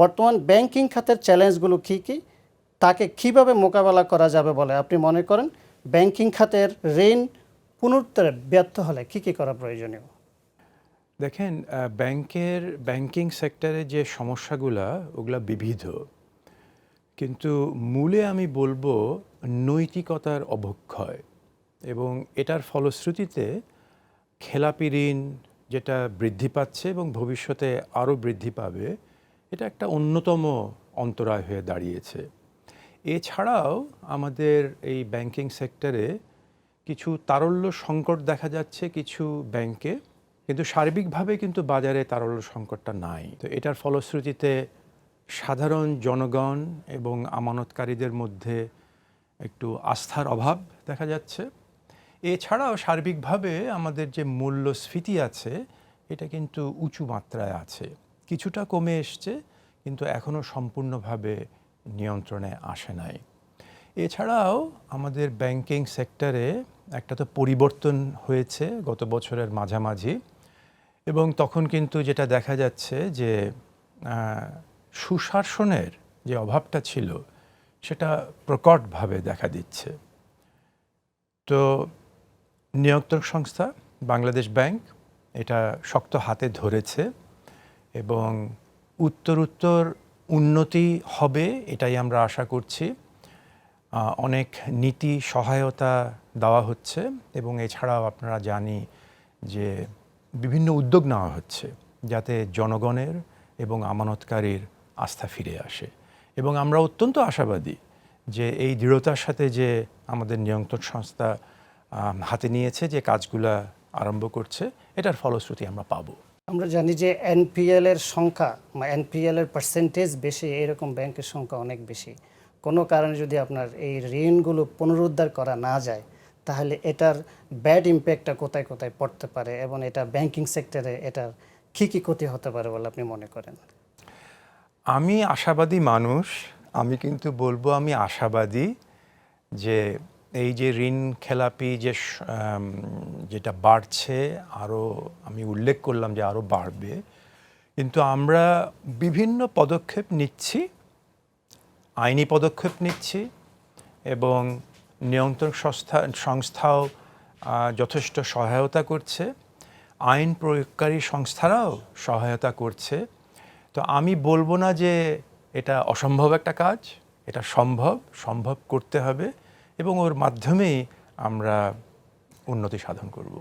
বর্তমান ব্যাংকিং খাতের চ্যালেঞ্জগুলো কী কী? তাকে কীভাবে মোকাবেলা করা যাবে বলে আপনি মনে করেন? ব্যাংকিং খাতের ঋণ পুনরুদ্ধারে ব্যর্থ হলে কী কী করা প্রয়োজনীয়? দেখেন ব্যাংকের, ব্যাংকিং সেক্টরে যে সমস্যাগুলা, ওগুলা বিবিধ। কিন্তু মূলে আমি বলব নৈতিকতার অবক্ষয় এবং এটার ফলশ্রুতিতে খেলাপি ঋণ যেটা বৃদ্ধি পাচ্ছে এবং ভবিষ্যতে আরও বৃদ্ধি পাবে এটা একটা অন্যতম অন্তরায় হয়ে দাঁড়িয়েছে। এছাড়াও আমাদের এই ব্যাংকিং সেক্টরে কিছু তারল্য সংকট দেখা যাচ্ছে কিছু ব্যাংকে কিন্তু সার্বিকভাবে কিন্তু বাজারে তারল্য সংকটটা নাই। তো এটার ফলশ্রুতিতে সাধারণ জনগণ এবং আমানতকারীদের মধ্যে একটু আস্থার অভাব দেখা যাচ্ছে। এছাড়াও সার্বিকভাবে আমাদের যে মূল্যস্ফীতি আছে, এটা কিন্তু উঁচু মাত্রায় আছে। কিছুটা কমে এসছে, কিন্তু এখনও সম্পূর্ণভাবে নিয়ন্ত্রণে আসে নাই। এছাড়াও আমাদের ব্যাংকিং সেক্টরে একটা তো পরিবর্তন হয়েছে গত বছরের মাঝামাঝি, এবং তখন কিন্তু যেটা দেখা যাচ্ছে যে সুশাসনের যে অভাবটা ছিল, সেটা প্রকটভাবে দেখা দিচ্ছে। তো নিয়ন্ত্রক সংস্থা, বাংলাদেশ ব্যাংক, এটা শক্ত হাতে ধরেছে। এবং উত্তর উত্তর উন্নতি হবে এটাই আমরা আশা করছি। অনেক নীতি সহায়তা দেওয়া হচ্ছে এবং এছাড়াও আপনারা জানি যে বিভিন্ন উদ্যোগ নেওয়া হচ্ছে যাতে জনগণের এবং আমানতকারীর আস্থা ফিরে আসে। এবং আমরা অত্যন্ত আশাবাদী যে এই দৃঢ়তার সাথে যে আমাদের নিয়ন্ত্রণ সংস্থা হাতে নিয়েছে যে কাজগুলা আরম্ভ করছে, এটার ফলশ্রুতি আমরা পাবো। আমরা জানি যে এনপিএল এর সংখ্যা বা এনপিএল এর পার্সেন্টেজ বেশি এরকম ব্যাংকের সংখ্যা অনেক বেশি। কোনো কারণে যদি আপনার এই ঋণগুলো পুনরুদ্ধার করা না যায়, তাহলে এটার ব্যাড ইম্প্যাক্টটা কোথায় কোথায় পড়তে পারে এবং এটা ব্যাংকিং সেক্টরে এটার কী কী ক্ষতি হতে পারে বলে আপনি মনে করেন? আমি আশাবাদী মানুষ। আমি কিন্তু বলব আমি আশাবাদী যে এই যে ঋণ খেলাপি যে যেটা বাড়ছে আরও আমি উল্লেখ করলাম যে আরও বাড়বে, কিন্তু আমরা বিভিন্ন পদক্ষেপ নিচ্ছি, আইনি পদক্ষেপ নিচ্ছি এবং নিয়ন্ত্রণ সংস্থা, সংস্থাও যথেষ্ট সহায়তা করছে। আইন প্রয়োগকারী সংস্থারাও সহায়তা করছে। তো আমি বলব না যে এটা অসম্ভব একটা কাজ, এটা সম্ভব সম্ভব করতে হবে। এবং ওর মাধ্যমে আমরা উন্নতি সাধন করব।